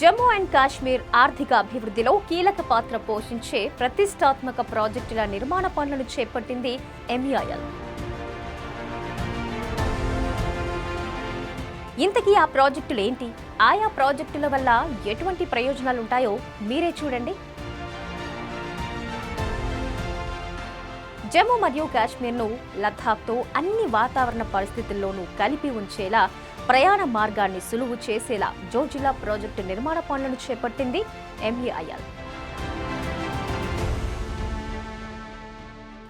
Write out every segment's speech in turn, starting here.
Jammu and Kashmir ఆర్థిక అభివృద్ధిలో కీలక పాత్ర పోషించే ప్రతిష్టాత్మక ప్రాజెక్టుల నిర్మాణ పనులను చేపట్టింది ఎంఈఐఎల్ ఇంతకీ ఆ ప్రాజెక్టులు ఏంటి? ఆయా ప్రాజెక్టుల వల్ల ఎటువంటి ప్రయోజనాలు ఉంటాయో మీరే చూడండి. జమ్మూ మరియు కాశ్మీర్ను లద్దాఖ్తో అన్ని వాతావరణ పరిస్థితుల్లోనూ కలిపి ఉంచేలా ప్రయాణ మార్గాన్ని సులువు చేసేలా జోజిలా ప్రాజెక్టు నిర్మాణ పనులను చేపట్టింది ఎంఈఐఎల్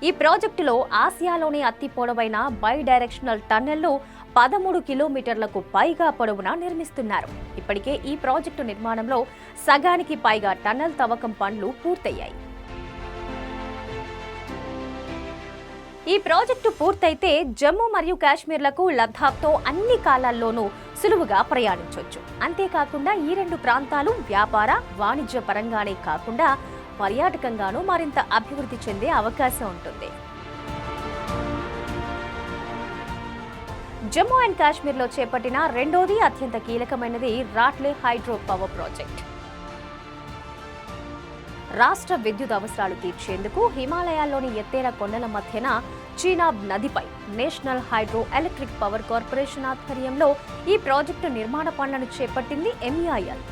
ఈ ప్రాజెక్టులో ఆసియాలోని అతి పొడవైన బై డైరెక్షనల్ టన్నెల్ను పదమూడు కిలోమీటర్లకు పైగా పొడవునా నిర్మిస్తున్నారు. ఇప్పటికే ఈ ప్రాజెక్టు నిర్మాణంలో సగానికి పైగా టన్నెల్ తవ్వకం పనులు పూర్తయ్యాయి. ఈ ప్రాజెక్టు పూర్తయితే జమ్మూ మరియు కాశ్మీర్లకు లద్దాఖ్తో అన్ని కాలాల్లోనూ సులువుగా ప్రయాణించవచ్చు అంతేకాకుండా ఈ రెండు ప్రాంతాలు వ్యాపార వాణిజ్య పరంగానే కాకుండా పర్యాటకంగానూ మరింత అభివృద్ధి చెందే అవకాశం ఉంటుంది. జమ్మూ అండ్ కాశ్మీర్లో చేపట్టిన రెండోది అత్యంత కీలకమైనది రాట్లే హైడ్రో పవర్ ప్రాజెక్ట్. రాష్ట్ర విద్యుత్ అవసరాలు తీర్చేందుకు హిమాలయాల్లోని ఎత్తైన కొండల మధ్యన చీనాబ్ నదిపై national hydro electric power corporation ఆధ్వర్యంలో ఈ ప్రాజెక్టు నిర్మాణ పనులను చేపట్టింది ఎంఈఐఎల్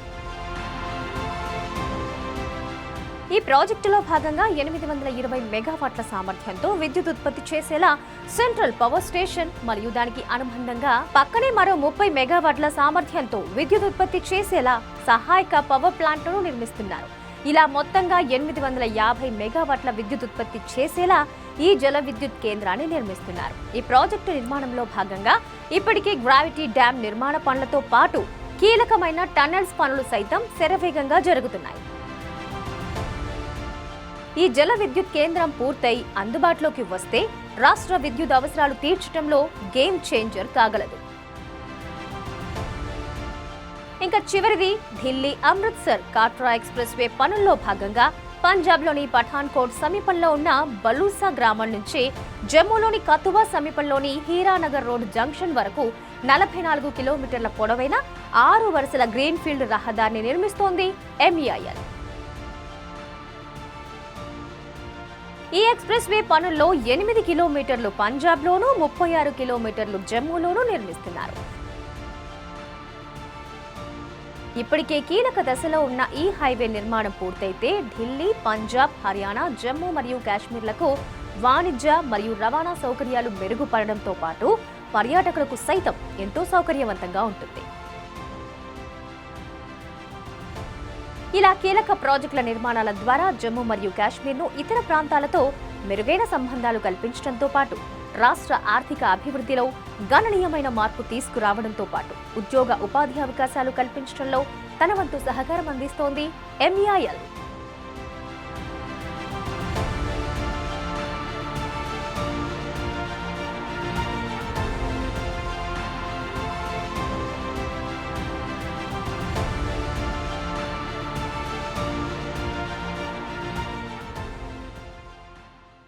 ఈ ప్రాజెక్టులో భాగంగా ఎనిమిది వందల ఇరవై మెగావాట్ల సామర్థ్యంతో విద్యుత్ ఉత్పత్తి చేసేలా సెంట్రల్ పవర్ స్టేషన్ మరియు దానికి అనుబంధంగా పక్కనే మరో ముప్పై మెగావాట్ల సామర్థ్యంతో విద్యుత్ ఉత్పత్తి చేసేలా సహాయక పవర్ ప్లాంట్ను నిర్మిస్తున్నారు. ఇలా మొత్తంగా ఎనిమిది వందల యాభై మెగావాట్ల విద్యుత్ ఉత్పత్తి చేసేలా ఈ జల విద్యుత్ కేంద్రాన్ని నిర్మిస్తున్నారు. ఈ ప్రాజెక్టు నిర్మాణంలో భాగంగా ఇప్పటికే గ్రావిటీ డ్యామ్ నిర్మాణ పనులతో పాటు కీలకమైన టన్నెల్స్ పనులు సైతం శరవేగంగా జరుగుతున్నాయి. ఈ జల విద్యుత్ కేంద్రం పూర్తయి అందుబాటులోకి వస్తే రాష్ట్ర విద్యుత్ అవసరాలు తీర్చడంలో గేమ్ చేంజర్ కాగలదు. ఇంకా చివరిది ఢిల్లీ అమృత్సర్ కాట్రా ఎక్స్ప్రెస్ వే పనుల్లో భాగంగా పంజాబ్లోని పఠాన్కోట్ సమీపంలో ఉన్న బలూసా గ్రామం నుంచి జమ్మూలోని కతువా సమీపంలోని హీరానగర్ రోడ్ జంక్షన్ వరకు నలభై నాలుగు కిలోమీటర్ల పొడవైన ఆరు వరుసల గ్రీన్ఫీల్డ్ రహదారిని నిర్మిస్తోంది ఎంఈఐఎల్ ఈ ఎక్స్ప్రెస్ వే పనుల్లో ఎనిమిది కిలోమీటర్లు పంజాబ్లోనూ ముప్పై ఆరు కిలోమీటర్లు జమ్మూలోనూ నిర్మిస్తున్నారు. ఇప్పటికే కీలక దశలో ఉన్న ఈ హైవే నిర్మాణం పూర్తయితే ఢిల్లీ పంజాబ్ హర్యానా జమ్మూ మరియు కాశ్మీర్లకు వాణిజ్య మరియు రవాణా సౌకర్యాలు మెరుగుపడడంతో పాటు పర్యాటకులకు సైతం ఎంతో సౌకర్యవంతంగా ఉంటుంది. ఇలా కీలక ప్రాజెక్టుల నిర్మాణాల ద్వారా జమ్మూ మరియు కాశ్మీర్ను ఇతర ప్రాంతాలతో మెరుగైన సంబంధాలు కల్పించడంతో పాటు రాష్ట్ర ఆర్థిక అభివృద్ధిలో గణనీయమైన మార్పు తీసుకురావడంతో పాటు ఉద్యోగ ఉపాధి అవకాశాలు కల్పించడంలో తన వంతు సహకారం అందిస్తోంది ఎంఈఐఎల్.